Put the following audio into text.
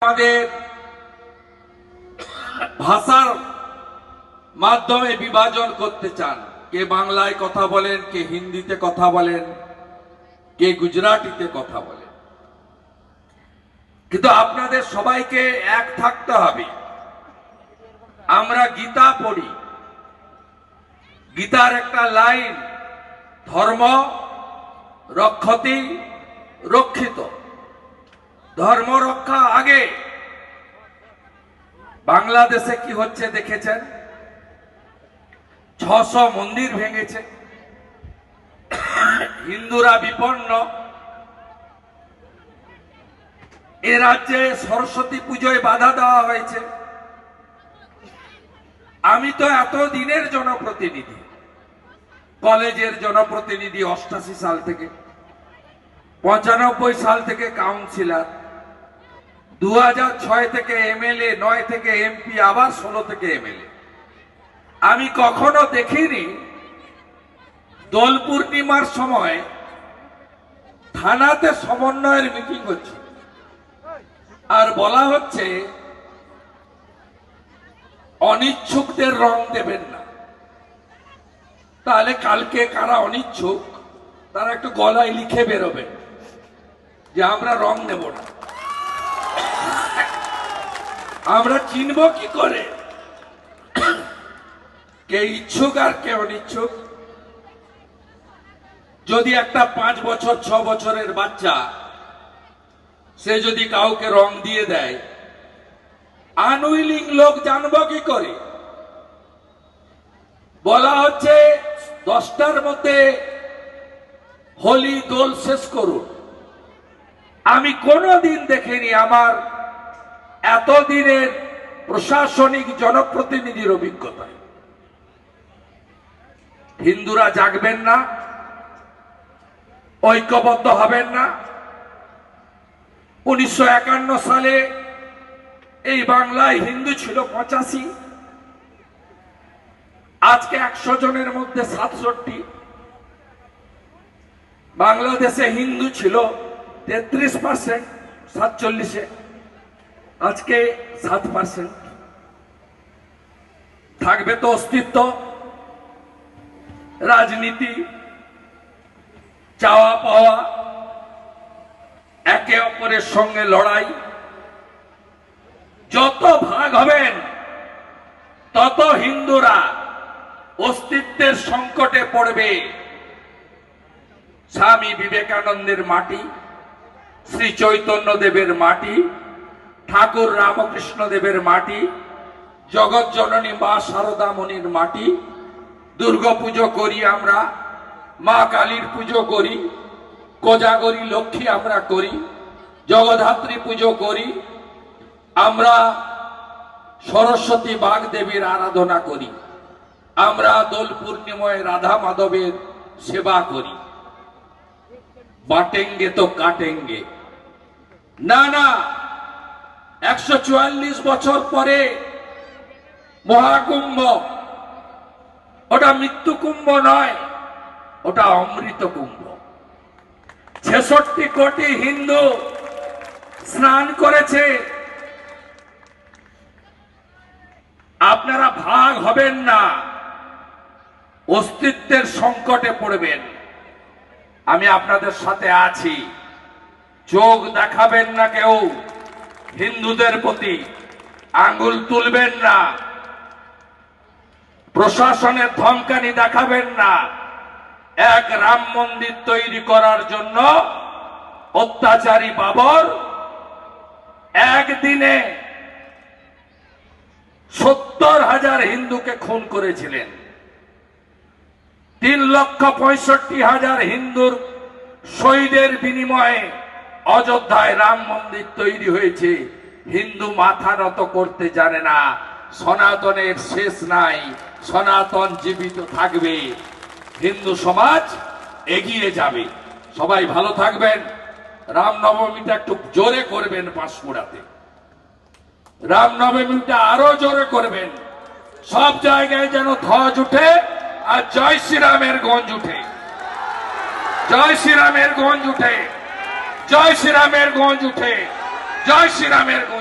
আমাদের ভাষার মাধ্যমে বিভাজন করতে চান। কে বাংলায় কথা বলেন, কে হিন্দিতে কথা বলেন, কে গুজরাটিতে কথা বলেন। কিন্তু আপনাদের সবাইকে এক থাকতে হবে। আমরা গীতা পড়ি। গীতার একটা লাইন, ধর্ম রক্ষতি রক্ষিত। ধর্ম রক্ষা আগে। বাংলাদেশে কি হচ্ছে দেখেছেন? ছশো মন্দির ভেঙেছে। হিন্দুরা বিপন্ন। এ রাজ্যে সরস্বতী পুজোয় বাধা দেওয়া হয়েছে। আমি তো এত দিনের জনপ্রতিনিধি। কলেজের জনপ্রতিনিধি অষ্টাশি সাল থেকে, পঁচানব্বই সাল থেকে কাউন্সিলর দু থেকে এমএলএ, নয় থেকে এমপি, আবার ষোলো থেকে এমএলএ। আমি কখনো দেখিনি দোল পূর্ণিমার সময় থানাতে সমন্বয়ের মিটিং হচ্ছে। আর বলা হচ্ছে, অনিচ্ছুকদের রং দেবেন না। তাহলে কালকে কারা অনিচ্ছুক, তারা একটু গলায় লিখে বেরোবেন যে আমরা রং নেব না। আমরা চিনব কি করে? কে ইচ্ছুক আর কে অনিচ্ছুক? যদি একটা পাঁচ বছর, ছ বছরের বাচ্চা, সে যদি কাউকে রং দিয়ে দেয় আনউইলিং লোক জানব কি করে? বলা হচ্ছে দশটার মধ্যে হোলি দোল শেষ করুন। আমি কোনোদিন দেখিনি আমার এতদিনের প্রশাসনিক জনপ্রতিনিধির অভিজ্ঞতায়। হিন্দুরা জাগবেন না, ঐক্যবদ্ধ হবেন না। উনিশশো একান্ন সালে এই বাংলায় হিন্দু ছিল পঁচাশি, আজকে একশো জনের মধ্যে সাতষট্টি। বাংলাদেশে হিন্দু ছিল তেত্রিশ পার্সেন্ট, সাতচল্লিশে। আজকে সাত পার্সেন্ট থাকবে তো অস্তিত্ব, রাজনীতি, চাওয়া পাওয়া, একে অপরের সঙ্গে লড়াই। যত ভাগ হবেন, তত হিন্দুরা অস্তিত্বের সংকটে পড়বে। স্বামী বিবেকানন্দের মাটি, শ্রী চৈতন্য দেবের মাটি ঠাকুর রামকৃষ্ণ দেবের মাটি, জগৎ জননী মা সারদা মণির মাটি। দুর্গা পুজো করি আমরা, মা কালীর পুজো করি, কোজাগরি লক্ষ্মী আমরা করি, জগদ্ধাত্রী পুজো করি, আমরা সরস্বতী বাগ দেবীর আরাধনা করি, আমরা দোল পূর্ণিময় রাধা মাধবের সেবা করি। বাটেঙ্গে তো কাটেঙ্গে। না না একশো চুয়াল্লিশ বছর পরে মহাকুম্ভ। ওটা মৃত্যু কুম্ভ নয়, ওটা অমৃত কুম্ভ ছেষট্টি কোটি হিন্দু স্নান করেছে। আপনারা ভাগ হবেন না, অস্তিত্বের সংকটে পড়বেন। আমি আপনাদের সাথে আছি। চোখ দেখাবেন না কেউ। হিন্দুদের প্রতি আঙ্গুল তুলবেন না। প্রশাসনের ধমকানি দেখাবেন না। এক রাম মন্দির তৈরি করার জন্য অত্যাচারী বাবর একদিনে সত্তর হাজার হিন্দুকে খুন করেছিলেন। তিন লক্ষ পঁয়ষট্টি হাজার হিন্দুর শহীদের বিনিময়ে অযোধ্যায় রাম মন্দির তৈরি হয়েছে। হিন্দু মাথা নত করতে জানে না। সনাতনের শেষ নাই। সনাতন জীবিত থাকবে। হিন্দু সমাজ এগিয়ে যাবে। সবাই ভালো থাকবেন। রামনবমীটা একটু জোরে করবেন পাঁশকুড়াতে রামনবমীটা আরও জোরে করবেন। সব জায়গায় যেন ধ্বজ উঠে আর জয় শ্রীরামের গঞ্জ উঠে। জয় শ্রীরামের গঞ্জ উঠে। জয় শ্রীরামের গঞ্জ উঠে। জয় শ্রীরামের গঞ্জ।